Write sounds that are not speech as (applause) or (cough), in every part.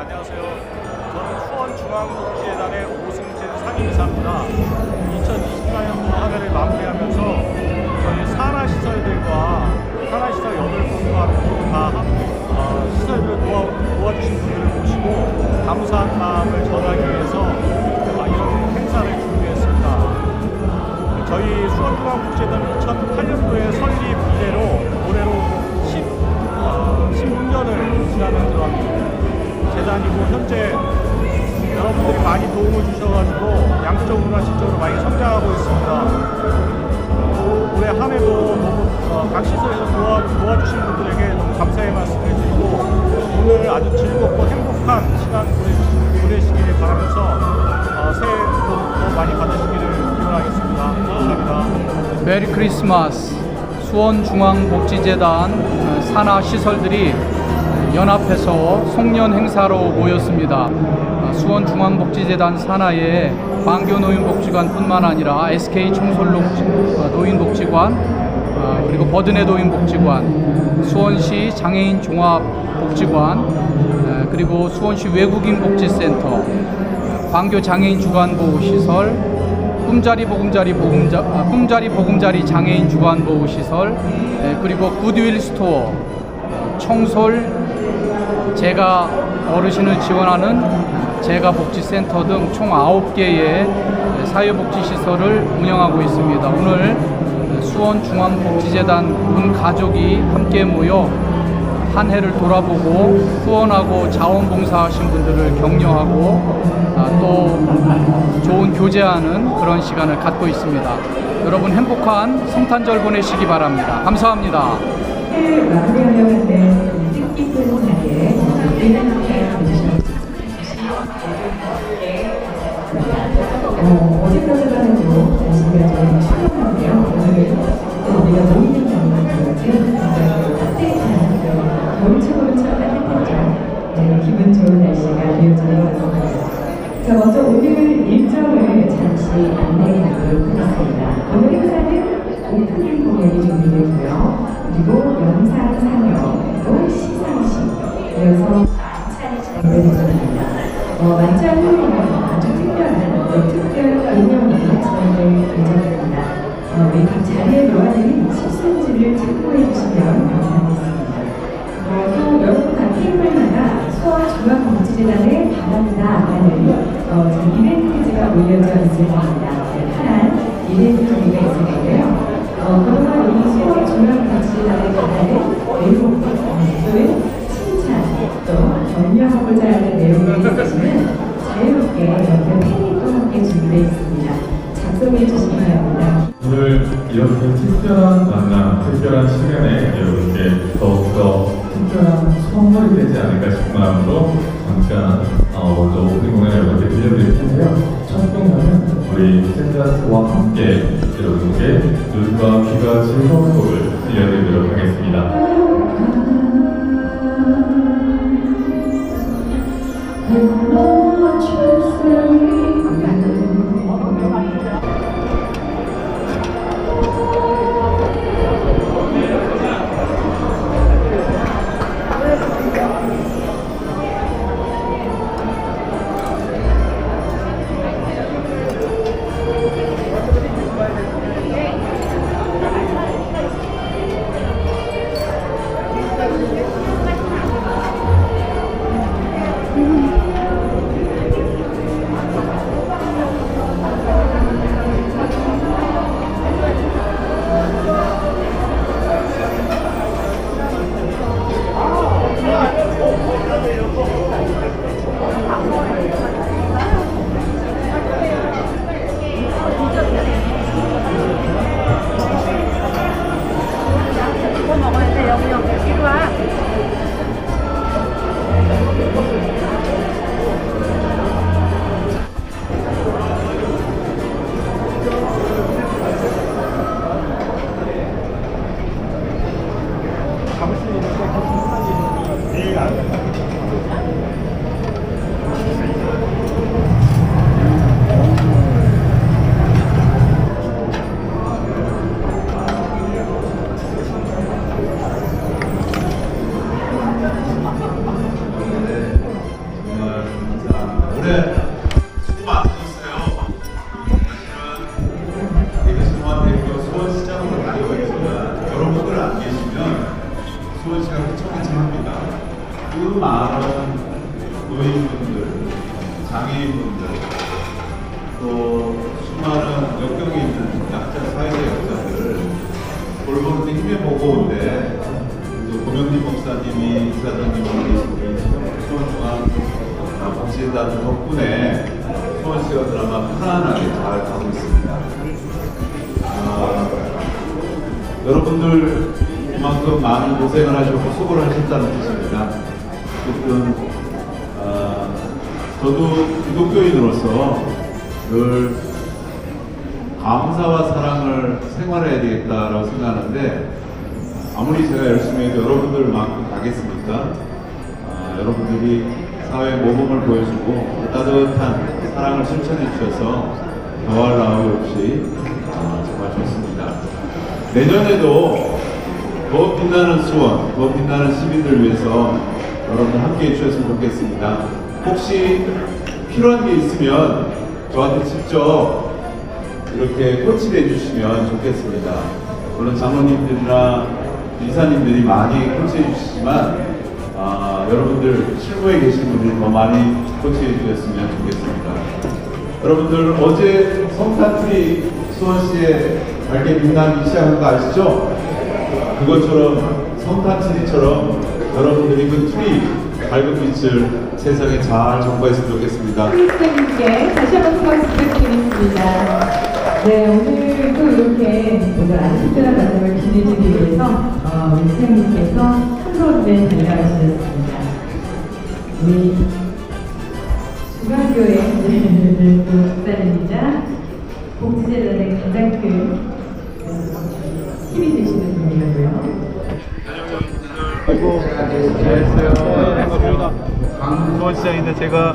안녕하세요. 저는 수원중앙복지재단의 오승진 상임이사입니다. 현재 여러분들이 많이 도움을 주셔가지고 양적으로나 질적으로 많이 성장하고 있습니다. 올해 한 해도 너무 어, 각 시설에서 도와, 도와주신 분들에게 너무 감사의 말씀을 드리고 오늘 아주 즐겁고 행복한 시간 보내, 보내시 길 바라면서 어, 새해 복더 많이 받으시기를 기원하겠습니다. 감사합니다. 메리 크리스마스 수원중앙복지재단 어, 산하 시설들이 연합해서 송년 행사로 모였습니다. 어, 수원중앙복지재단 산하에 광교 노인복지관뿐만 아니라 SK 청솔 노인복지관 어, 그리고 버드네 노인복지관 수원시 장애인 종합복지관 어, 그리고 수원시 외국인 복지센터 광교 장애인 주간보호시설 꿈자리 보금자리 보금자 아, 꿈자리 보금자리 장애인 주간 보호 시설 예, 그리고 굿윌 스토어 청솔 제가 어르신을 지원하는 제가 복지센터 등 총 9개의 사회복지 시설을 운영하고 있습니다. 오늘 수원 중앙복지재단 온 가족이 함께 모여 한 해를 돌아보고 후원하고 자원봉사하신 분들을 격려하고 아, 또 좋은 교제하는 그런 시간을 갖고 있습니다. 여러분 행복한 성탄절 보내시기 바랍니다. 감사합니다. 어, 어제까지만 해도 날씨가 좀 시원한데요. 오늘은 또 우리가 모이는 장면은 굉장히 따뜻한. 네, 기분 좋은 날씨가 이어지는 것 같습니다. 자, 먼저 오늘 일정을 잠시 안내해 드리도록 하겠습니다. 오늘 행사는 오프닝 공연이 준비되고요. 그리고 영상 이어서 만찬이. 어, 만찬 후에는 아주 특별한 또 특별 인형이 진행될 예정입니다. 어, 각 자리에 놓아드린 식순지를 참고해 주시면 감사하겠습니다. 어, 또 여러분 각 테이블마다 수원중앙복지재단에 바랍니다 하는 어, 저 이벤트지가 올려져 있을 겁니다. 네, 파란 이벤트 종이가 있을 거고요. 어, 그동안 이 수원중앙복지재단에 바라는 내용, 또는 또 격려하고자 하는 내용을 있으시면 자유롭게 옆에 펜이 또 함께 준비되어 있습니다. 작성해 주시기 바랍니다. 오늘 이렇게 특별한 만남, 특별한 시간에 여러분께 더욱더 특별한 선물이 되지 않을까 싶은 마음으로 잠깐 어, 먼저 오프닝 공연 여러분께 들려드릴 텐데요. 첫 공연은 우리 샌드라스와 함께 여러분께 눈과 귀가 즐거운 곡을 들려드리도록 하겠습니다. God. 많은 노인분들, 장애인분들, 또 수많은 역경이 있는 약자 사회적 약자들을 돌보는 데 힘에 이제 고명진 목사님이 이사장님 계신 수원중앙 복지단 덕분에 수원시가 드라마 편안하게 잘 가고 있습니다. 아, 여러분들 그만큼 많은 고생을 하셨고 수고를 하셨다는 뜻입니다. 어쨌든 아, 저도 기독교인으로서 늘 감사와 사랑을 생활해야 되겠다라고 생각하는데 아무리 제가 열심히 해도 여러분들만큼 가겠습니까? 아, 여러분들이 사회 모범을 보여주고 따뜻한 사랑을 실천해 주셔서 더할 나위 없이 아, 정말 좋습니다. 내년에도 더 빛나는 수원, 더 빛나는 시민들 위해서 여러분 함께 해주셨으면 좋겠습니다. 혹시 필요한 게 있으면 저한테 직접 이렇게 코치를 해주시면 좋겠습니다. 물론 장로님들이나 이사님들이 많이 코치해 주시지만 아, 여러분들 실무에 계신 분들이 더 많이 코치해 주셨으면 좋겠습니다. 여러분들 어제 성탄트리 수원시에 밝게 빛나기 시작한 거 아시죠? 그것처럼 성탄트리처럼 여러분들이 그 트리 밝은 빛을 세상에 잘 전파했으면 좋겠습니다. 크리스님께 다시 한번 수고하셨 부탁드리겠습니다. 네, 오늘 또 이렇게 오늘 아주 특별한 만남을 기대해주기 위해서 어, 우리 선생님께서 한 걸음에 달려가셨습니다. 우리 중앙교회 또 목사님이자 복지재단의 가장 큰 힘이 되시는 분이라고요. 안녕하세요. 반갑습니다. 수원시장인데 제가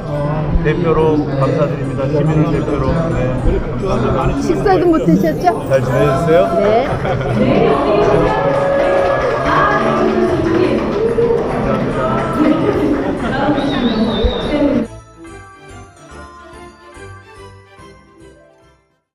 대표로 감사드립니다. 시민을 대표로. 네. 감사합니다. 식사도 못 드셨죠? 잘 지내셨어요? 네. 네, (laughs)